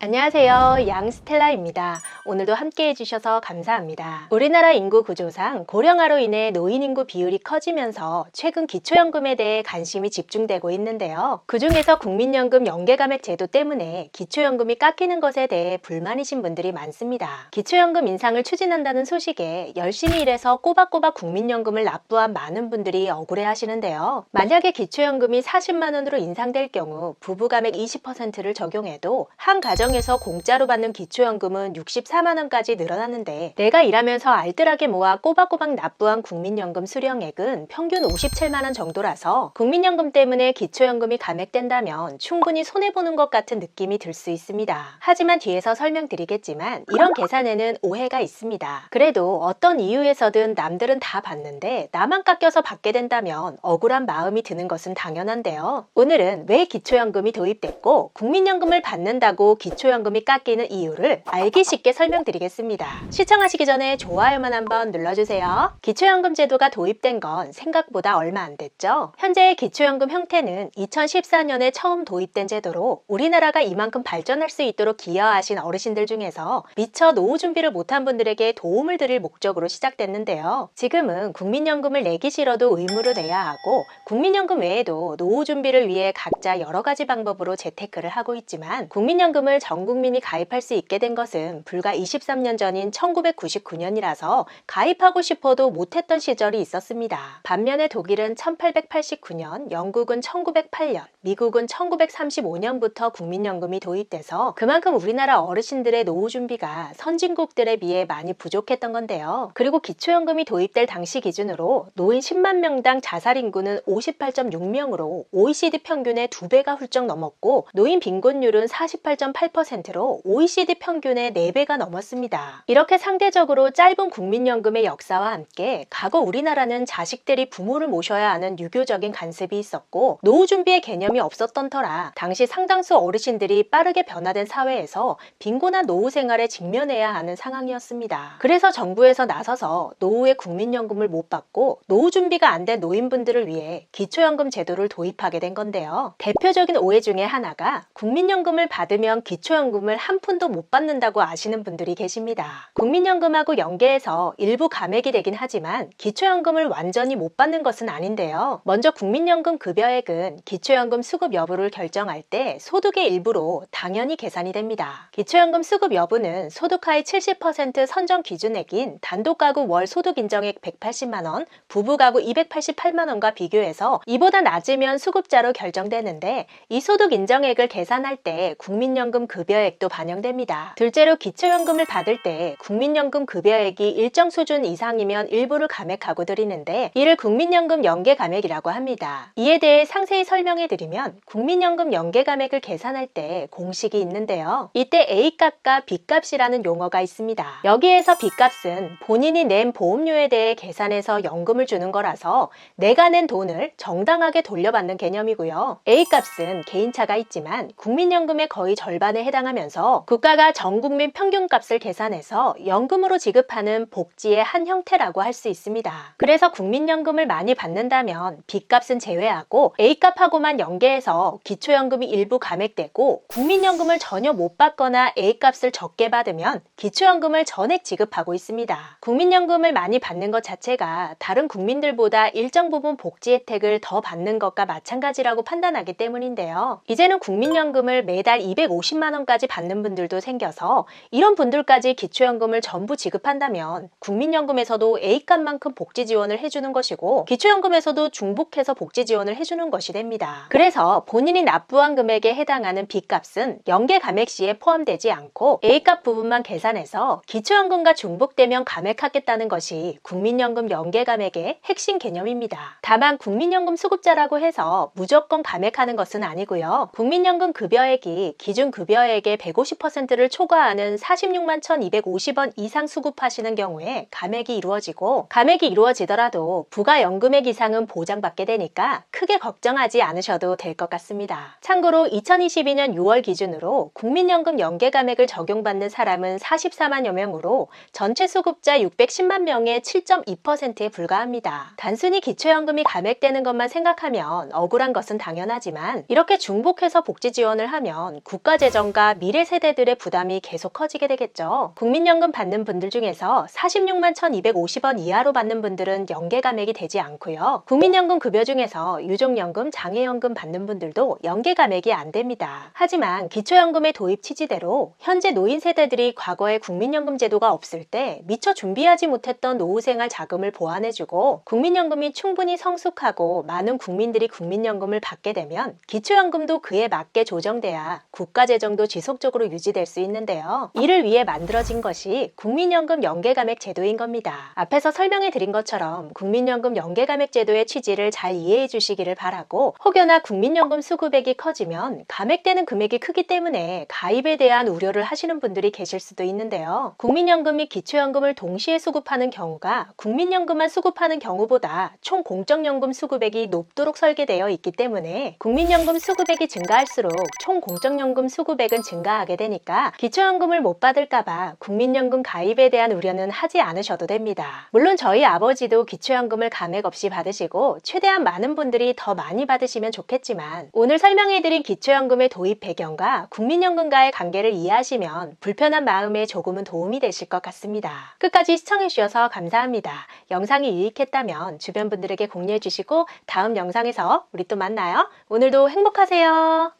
안녕하세요. 양스텔라입니다. 오늘도 함께 해 주셔서 감사합니다. 우리나라 인구 구조상 고령화로 인해 노인 인구 비율이 커지면서 최근 기초연금에 대해 관심이 집중되고 있는데요. 그 중에서 국민연금 연계감액 제도 때문에 기초연금이 깎이는 것에 대해 불만이신 분들이 많습니다. 기초연금 인상을 추진한다는 소식에 열심히 일해서 꼬박꼬박 국민연금을 납부한 많은 분들이 억울해 하시는데요. 만약에 기초연금이 40만원으로 인상될 경우 부부감액 20%를 적용해도 한 가정 가정에서 공짜로 받는 기초연금은 64만 원까지 늘어났는데 내가 일하면서 알뜰하게 모아 꼬박꼬박 납부한 국민연금 수령액은 평균 57만 원 정도라서 국민연금 때문에 기초연금이 감액된다면 충분히 손해보는 것 같은 느낌이 들 수 있습니다. 하지만 뒤에서 설명드리겠지만 이런 계산에는 오해가 있습니다. 그래도 어떤 이유에서든 남들은 다 받는데 나만 깎여서 받게 된다면 억울한 마음이 드는 것은 당연한데요. 오늘은 왜 기초연금이 도입됐고 국민연금을 받는다고 기초 기초연금이 깎이는 이유를 알기 쉽게 설명드 리겠습니다. 시청하시기 전에 좋아요만 한번 눌러주세요. 기초연금 제도가 도입된 건 생각보다 얼마 안 됐죠? 현재의 기초연금 형태는 2014년에 처음 도입된 제도로 우리나라가 이만큼 발전할 수 있도록 기여하신 어르신들 중에서 미처 노후 준비를 못한 분들에게 도움을 드릴 목적으로 시작됐는데요. 지금은 국민연금을 내기 싫어도 의무로 내야 하고 국민연금 외에도 노후 준비를 위해 각자 여러 가지 방법으로 재테크를 하고 있지만 국민연금을 전 국민이 가입할 수 있게 된 것은 불과 23년 전인 1999년이라서 가입하고 싶어도 못했던 시절이 있었습니다. 반면에 독일은 1889년, 영국은 1908년, 미국은 1935년부터 국민연금이 도입돼서 그만큼 우리나라 어르신들의 노후 준비가 선진국들에 비해 많이 부족했던 건데요. 그리고 기초연금이 도입될 당시 기준으로 노인 10만 명당 자살 인구는 58.6명으로 OECD 평균의 2배가 훌쩍 넘었고 노인 빈곤율은 48.8% 10%로 OECD 평균의 4배가 넘었습니다. 이렇게 상대적으로 짧은 국민연금의 역사와 함께 과거 우리나라는 자식들이 부모를 모셔야 하는 유교적인 간섭이 있었고 노후 준비의 개념이 없었던 터라 당시 상당수 어르신들이 빠르게 변화된 사회에서 빈곤한 노후 생활에 직면해야 하는 상황이었습니다. 그래서 정부에서 나서서 노후의 국민연금을 못 받고 노후 준비가 안 된 노인분들을 위해 기초연금 제도를 도입하게 된 건데요. 대표적인 오해 중에 하나가 국민연금을 받으면 기초 기초연금을 한 푼도 못 받는다고 아시는 분들이 계십니다. 국민연금하고 연계해서 일부 감액이 되긴 하지만 기초연금을 완전히 못 받는 것은 아닌데요. 먼저 국민연금 급여액은 기초연금 수급 여부를 결정할 때 소득의 일부로 당연히 계산이 됩니다. 기초연금 수급 여부는 소득하의 70% 선정 기준액인 단독가구 월 소득 인정액 180만원, 부부가구 288만원과 비교해서 이보다 낮으면 수급자로 결정되는데 이 소득 인정액을 계산할 때 국민연금 급 급여액도 반영됩니다. 둘째로 기초연금 을 받을 때 국민연금 급여액이 일정 수준 이상이면 일부를 감액하고 드리는데 이를 국민연금 연계 감액이라고 합니다. 이에 대해 상세히 설명해 드리면 국민연금 연계 감액을 계산할 때 공식이 있는데요. 이때 A값과 B값이라는 용어가 있습니다. 여기에서 B값은 본인이 낸 보험료에 대해 계산해서 연금을 주는 거라서 내가 낸 돈을 정당하게 돌려받는 개념이고요. A값은 개인차가 있지만 국민연금의 거의 절반에 해당하면서 국가가 전 국민 평균 값을 계산해서 연금으로 지급하는 복지의 한 형태라고 할 수 있습니다. 그래서 국민연금을 많이 받는다면 B값은 제외하고 A값하고만 연계해서 기초연금이 일부 감액되고 국민연금을 전혀 못 받거나 A값을 적게 받으면 기초연금을 전액 지급하고 있습니다. 국민연금을 많이 받는 것 자체가 다른 국민들보다 일정 부분 복지 혜택을 더 받는 것과 마찬가지라고 판단하기 때문인데요. 이제는 국민연금을 매달 250만 원 원까지 받는 분들도 생겨서 이런 분들까지 기초연금을 전부 지급한다면 국민연금에서도 A값만큼 복지 지원을 해주는 것이고 기초연금에서도 중복해서 복지 지원을 해주는 것이 됩니다. 그래서 본인이 납부한 금액에 해당하는 B값은 연계 감액 시에 포함되지 않고 A값 부분만 계산해서 기초연금과 중복되면 감액하겠다는 것이 국민연금 연계 감액의 핵심 개념입니다. 다만 국민연금 수급자라고 해서 무조건 감액하는 것은 아니고요. 국민연금 급여액이 기준 급여액 금액의 150%를 초과하는 40 46만 1,250원 이상 수급하시는 경우에 감액이 이루어지고 감액이 이루어지더라도 부가연금액 이상은 보장받게 되니까 크게 걱정하지 않으셔도 될 것 같습니다. 참고로 2022년 6월 기준으로 국민연금 연계 감액을 적용받는 사람은 44만여 명으로 전체 수급자 610만 명의 7.2%에 불과합니다. 단순히 기초연금이 감액되는 것만 생각하면 억울한 것은 당연하지만 이렇게 중복해서 복지 지원을 하면 국가 재정과 미래 세대들의 부담이 계속 커지게 되겠죠. 국민연금 받는 분들 중에서 46만 1,250원 이하로 받는 분들은 연계 감액이 되지 않고요. 국민연금 급여 중에서 유족연금, 장애연금 받는 분들도 연계 감액이 안 됩니다. 하지만 기초연금의 도입 취지대로 현재 노인 세대들이 과거에 국민연금 제도가 없을 때 미처 준비하지 못했던 노후생활 자금을 보완해주고 국민연금이 충분히 성숙하고 많은 국민들이 국민연금을 받게 되면 기초연금도 그에 맞게 조정돼야 국가 재정도 지속적으로 유지될 수 있는데요. 이를 위해 만들어진 것이 국민연금 연계감액 제도인 겁니다. 앞에서 설명해 드린 것처럼 국민연금 연계감액 제도의 취지를 잘 이해해 주시기를 바라고 혹여나 국민연금 수급액이 커지면 감액되는 금액이 크기 때문에 가입에 대한 우려를 하시는 분들이 계실 수도 있는데요. 국민연금 및 기초연금을 동시에 수급하는 경우가 국민연금만 수급하는 경우보다 총 공적연금 수급액이 높도록 설계되어 있기 때문에 국민연금 수급액이 증가할수록 총 공적연금 수급액은 증가하게 되니까 기초연금을 못 받을까봐 국민연금 가입에 대한 우려는 하지 않으셔도 됩니다. 물론 저희 아버지도 기초연금을 감액 없이 받으시고 최대한 많은 분들이 더 많이 받으시면 좋겠지만 오늘 설명해드린 기초연금의 도입 배경과 국민연금과의 관계를 이해하시면 불편한 마음에 조금은 도움이 되실 것 같습니다. 끝까지 시청해주셔서 감사합니다. 영상이 유익했다면 주변 분들에게 공유해주시고 다음 영상에서 우리 또 만나요. 오늘도 행복하세요.